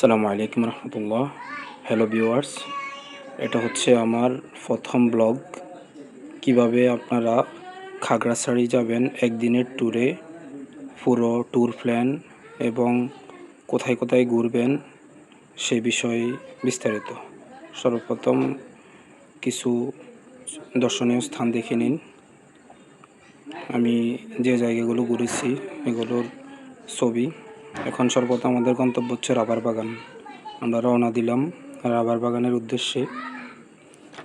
আসসালামু আলাইকুম রহমতুল্লাহ। Hello viewers এটা হচ্ছে আমার প্রথম ব্লগ কীভাবে আপনারা খাগড়াছড়ি যাবেন একদিনের ট্যুরে পুরো ট্যুর প্ল্যান এবং কোথায় কোথায় ঘুরবেন সে বিষয়ে বিস্তারিত। সর্বপ্রথম কিছু দর্শনীয় স্থান দেখে নিন। আমি যে জায়গাগুলো ঘুরেছি, এগুলোর ছবি। এখন সর্বপ্রথম আমাদের গন্তব্য হচ্ছে রাবার বাগান। আমরা রওনা দিলাম রাবার বাগানের উদ্দেশ্যে।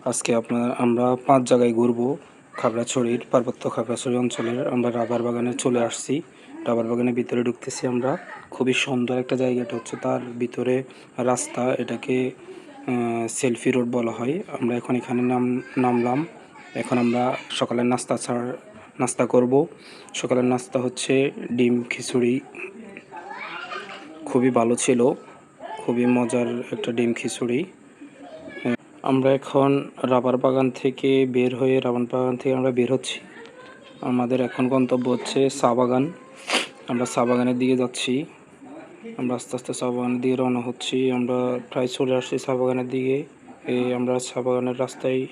আজকে আপনার, আমরা পাঁচ জায়গায় ঘুরবো, খাগড়াছড়ির পার্বত্য খাগড়াছড়ি অঞ্চলের। আমরা রাবার বাগানে চলে আসছি। রাবার বাগানের ভিতরে ঢুকতেছি আমরা। খুবই সুন্দর একটা জায়গাটা হচ্ছে তার ভিতরে রাস্তা, এটাকে সেলফি রোড বলা হয়। আমরা এখন এখানে নাম, নামলাম। এখন আমরা সকালের নাস্তা ছাড়, নাস্তা করব। সকালের নাস্তা হচ্ছে ডিম, খিচুড়ি খুবই ভালো ছিল। খুবই মজার একটা ডিম খিচুড়ি। আমরা এখন রাবার বাগান থেকে বের হয়ে, রাবার বাগান থেকে আমরা বের হচ্ছি। আমাদের এখন গন্তব্য হচ্ছে চা বাগান। আমরা চা বাগানের দিকে যাচ্ছি। আমরা আস্তে আস্তে চা বাগানের দিকে রওনা হচ্ছি। আমরা প্রায় চলে আসছি চা বাগানের দিকে। এই আমরা চা বাগানের রাস্তায়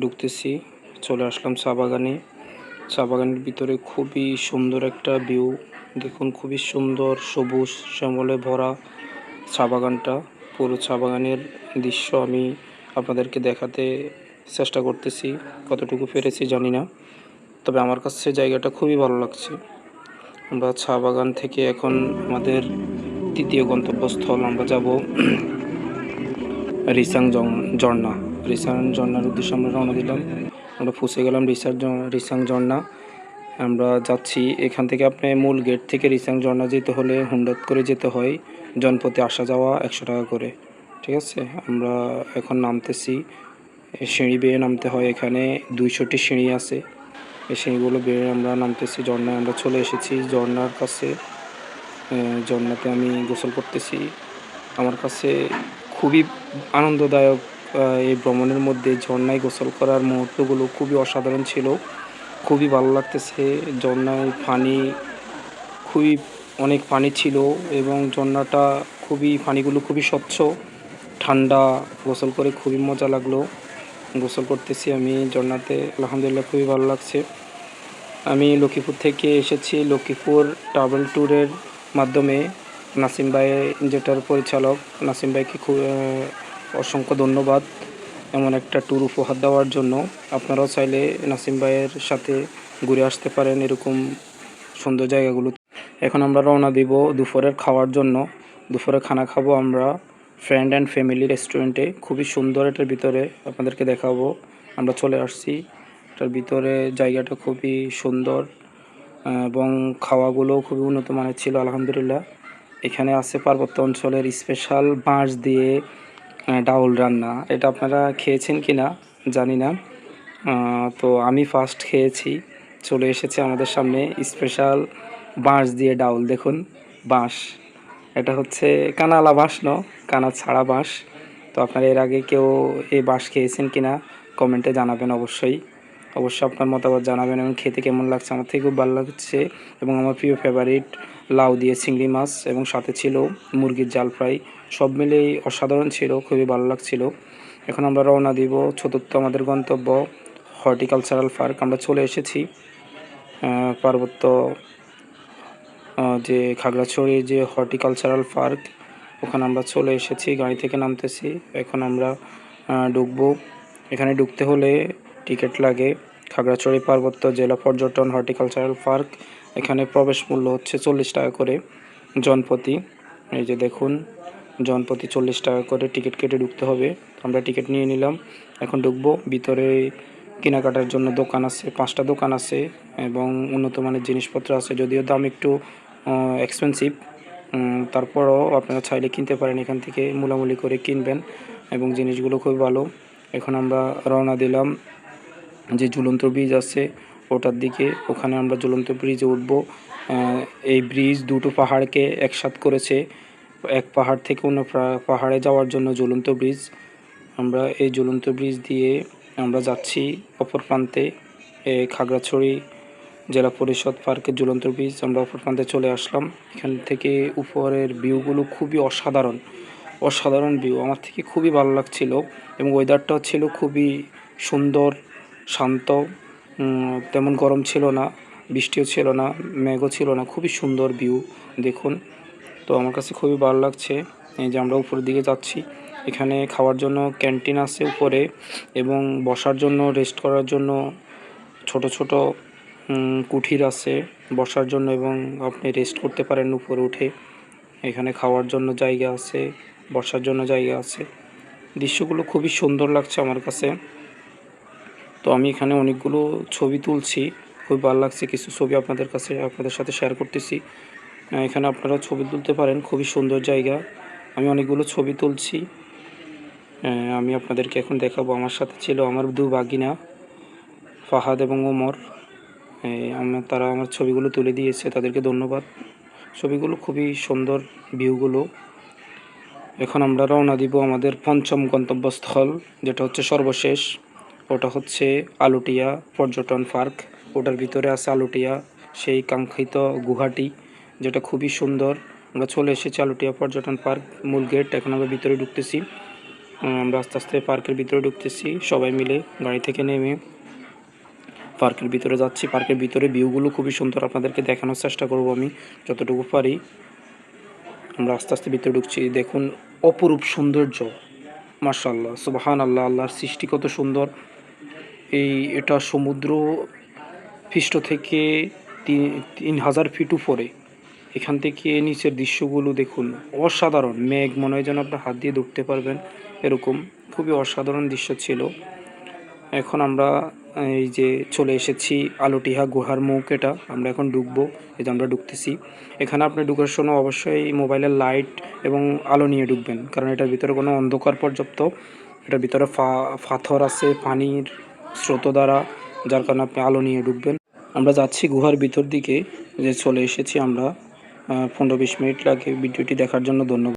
ঢুকতেছি। চলে আসলাম চা বাগানে। চা বাগানের ভিতরে খুবই সুন্দর একটা ভিউ দেখুন, খুবই সুন্দর সবুজ শ্যামলে ভরা চা বাগানটা। পুরো চা বাগানের দৃশ্য আমি আপনাদেরকে দেখাতে চেষ্টা করতেছি, কতটুকু পেরেছি জানি না। তবে আমার কাছে জায়গাটা খুবই ভালো লাগছে। আমরা চা বাগান থেকে এখন আমাদের তৃতীয় গন্তব্যস্থল, আমরা যাব রিসাং ঝর্ণ- রিসাং ঝর্ণার উদ্দেশ্যে আমরা রওনা দিলাম। আমরা ফুসে গেলাম রিসার ঝ- রিসাং ঝর্ণা। আমরা যাচ্ছি, এখান থেকে আপনি মূল গেট থেকে রিসাং ঝর্ণা যেতে হলে হুন্ডাত করে যেতে হয়। জনপথে আসা যাওয়া একশো টাকা করে, ঠিক আছে? আমরা এখন নামতেছি সিঁড়ি বেয়ে নামতে হয় এখানে, দুইশোটি সিঁড়ি আছে। এই সিঁড়িগুলো বেয়ে আমরা নামতেছি, ঝর্ণায় আমরা চলে এসেছি। ঝর্ণার কাছে ঝর্ণাতে আমি গোসল করতেছি। আমার কাছে খুবই আনন্দদায়ক এই ভ্রমণের মধ্যে ঝর্ণায় গোসল করার মুহূর্তগুলো খুবই অসাধারণ ছিল। খুবই ভালো লাগতেছে। ঝর্ণায় পানি খুবই অনেক পানি ছিল এবং ঝর্ণাটা খুবই পানিগুলো খুবই স্বচ্ছ। ঠান্ডা, গোসল করে খুবই মজা লাগল। গোসল করতেছি আমি ঝর্ণাতে, আলহামদুলিল্লাহ খুবই ভালো লাগছে। আমি লক্ষ্মীপুর থেকে এসেছি লক্ষ্মীপুর ট্রাভেল ট্যুরের মাধ্যমে। নাসিম ভাই, যেটার পরিচালক, নাসিম ভাইকে খুব অসংখ্য ধন্যবাদ এমন একটা ট্যুর উপহার দেওয়ার জন্য। আপনারাও চাইলে নাসিম ভাইয়ের সাথে ঘুরে আসতে পারেন এরকম সুন্দর জায়গাগুলো এখন আমরা রওনা দিব দুপুরের খাওয়ার জন্য। দুপুরে খানা খাব আমরা ফ্রেন্ড অ্যান্ড ফ্যামিলি রেস্টুরেন্টে খুবই সুন্দর এটার ভিতরে আপনাদেরকে দেখাবো। আমরা চলে আসছি। এটার ভিতরে জায়গাটা খুবই সুন্দর, এবং খাওয়াগুলোও খুবই উন্নত মানের ছিল, আলহামদুলিল্লাহ। এখানে আছে পার্বত্য অঞ্চলের স্পেশাল বাঁশ দিয়ে ডাউল রান্না। এটা আপনারা খেয়েছেন কি না জানি না। তো আমি ফার্স্ট খেয়েছি। চলে এসেছে আমাদের সামনে স্পেশাল বাঁশ দিয়ে ডাউল। দেখুন, বাঁশ। এটা হচ্ছে কানালা বাঁশ ন কানা ছাড়া বাঁশ। তো আপনারা এর আগে কেউ এই বাঁশ খেয়েছেন কি না কমেন্টে জানাবেন অবশ্যই। অবশ্যই আপনার মতামত জানাবেন এবং খেতে কেমন লাগছে? আমার থেকে খুব ভালো লাগছে এবং আমার প্রিয় ফেভারিট লাউ দিয়ে চিংড়ি মাছ এবং সাথে ছিল মুরগির জাল ফ্রাই। সব মিলেই অসাধারণ ছিল, খুবই ভালো লাগছিল। এখন আমরা রওনা দিব চতুর্থ আমাদের গন্তব্য হর্টিকালচারাল পার্ক। আমরা চলে এসেছি পার্বত্য যে খাগড়াছড়ির যে হর্টিকালচারাল পার্ক, ওখানে আমরা চলে এসেছি। গাড়ি থেকে নামতেছি। এখন আমরা ঢুকবো। এখানে ঢুকতে হলে টিকিট লাগে। খাগড়াছড়ি পার্বত্য জেলা পর্যটন হর্টিকালচারাল পার্ক। এখানে প্রবেশ মূল্য হচ্ছে চল্লিশ টাকা করে জনপ্রতি। এই যে দেখুন, জনপ্রতি চল্লিশ টাকা করে টিকিট কেটে ঢুকতে হবে। আমরা টিকিট নিয়ে নিলাম। এখন ঢুকবো। ভিতরে কেনাকাটার জন্য দোকান আছে, পাঁচটা দোকান আছে এবং উন্নত মানের জিনিসপত্র আছে। যদিও দাম একটু এক্সপেন্সিভ তারপরও আপনারা চাইলে কিনতে পারেন। এখান থেকে মূলামূলি করে কিনবেন এবং জিনিসগুলো খুবই ভালো। এখন আমরা রওনা দিলাম যে ঝুলন্ত ব্রিজ আছে, ওটার দিকে ওখানে আমরা ঝুলন্ত ব্রিজে উঠব। এই ব্রিজ দুটো পাহাড়কে একসাথ করেছে। এক পাহাড় থেকে অন্য পাহাড়ে যাওয়ার জন্য ঝুলন্ত ব্রিজ আমরা এই ঝুলন্ত ব্রিজ দিয়ে আমরা যাচ্ছি অপর প্রান্তে খাগড়াছড়ি জেলা পরিষদ পার্কের ঝুলন্ত ব্রিজ আমরা অপর প্রান্তে চলে আসলাম। এখান থেকে উপরের ভিউগুলো খুবই অসাধারণ অসাধারণ ভিউ আমার থেকে খুবই ভালো লাগছিল এবং ওয়েদারটাও ছিল খুবই সুন্দর। শান্ত তেমন গরম ছিল না, বৃষ্টিও ছিল না, মেঘও ছিল না, খুবই সুন্দর ভিউ দেখুন। তো আমার কাছে খুবই ভালো লাগছে, এই যে আমরা উপরের দিকে যাচ্ছি। এখানে খাওয়ার জন্য ক্যান্টিন আছে উপরে এবং বসার জন্য রেস্ট করার জন্য ছোট ছোট কুঠির আছে। বসার জন্য এবং আপনি রেস্ট করতে পারেন উপরে উঠে। এখানে খাওয়ার জন্য জায়গা আছে, বসার জন্য জায়গা আছে। দৃশ্যগুলো খুবই সুন্দর লাগছে আমার কাছে। তো আমি এখানে অনেকগুলো ছবি তুলছি খুব ভালো লাগছে, কিছু ছবি আপনাদের কাছে, আপনাদের সাথে শেয়ার করতেছি। এখানে আপনারা ছবি তুলতে পারেন, খুবই সুন্দর জায়গা। আমি অনেকগুলো ছবি তুলছি। আমি আপনাদেরকে এখন দেখাবো, আমার সাথে ছিল আমার দু বাগিনা ফাহাদ এবং ওমর। আমার, তারা আমার ছবিগুলো তুলে দিয়েছে, তাদেরকে ধন্যবাদ। ছবিগুলো খুবই সুন্দর ভিউগুলো এখন আমরা রওনা দিব আমাদের পঞ্চম গন্তব্যস্থল, যেটা হচ্ছে সর্বশেষ। ওটা হচ্ছে আলুটিয়া পর্যটন পার্ক। ওটার ভিতরে আছে আলুটিয়া, সেই কাঙ্ক্ষিত গুহাটি, যেটা খুবই সুন্দর। আমরা চলে এসেছি আলুটিয়া পর্যটন পার্ক, মূল গেট। এখন আমরা ভিতরে ঢুকতেছি। আমরা আস্তে আস্তে পার্কের ভিতরে ঢুকতেছি। সবাই মিলে গাড়ি থেকে নেমে পার্কের ভিতরে যাচ্ছি। পার্কের ভিতরে ভিউগুলো খুবই সুন্দর। আপনাদেরকে দেখানোর চেষ্টা করব আমি, যতটুকু পারি। আমরা আস্তে আস্তে ভিতরে ঢুকছি। দেখুন, অপরূপ সৌন্দর্য। মার্শাল্লাহ সুবাহান আল্লাহ আল্লাহর সৃষ্টি কত সুন্দর। এই এটা সমুদ্র পৃষ্ঠ থেকে তিন- হাজার ফিট উপরে। এখান থেকে নিচের দৃশ্যগুলো দেখুন। অসাধারণ। মেঘ মনে হয় যেন আপনার হাত দিয়ে ধরতে পারবেন। এরকম খুবই অসাধারণ দৃশ্য ছিল। এখন আমরা, এই যে চলে এসেছি আলোটিহা গুহার মুখ এটা আমরা এখন ঢুকবো। এই যে আমরা ঢুকতেছি। এখানে আপনি ঢুকার সময় অবশ্যই মোবাইলের লাইট এবং আলো নিয়ে ঢুকবেন। কারণ এটার ভিতরে কোনো অন্ধকার পর্যাপ্ত। এটার ভিতরে ফা- পাথর আছে, পানির স্রোত দ্বারা, যার কারণে আপনি আলো নিয়ে ডুববেন। আমরা যাচ্ছি গুহার ভিতর দিকে, যে চলে এসেছি আমরা। পনেরো বিশ মিনিট লাগে ভিডিওটি দেখার জন্য ধন্যবাদ।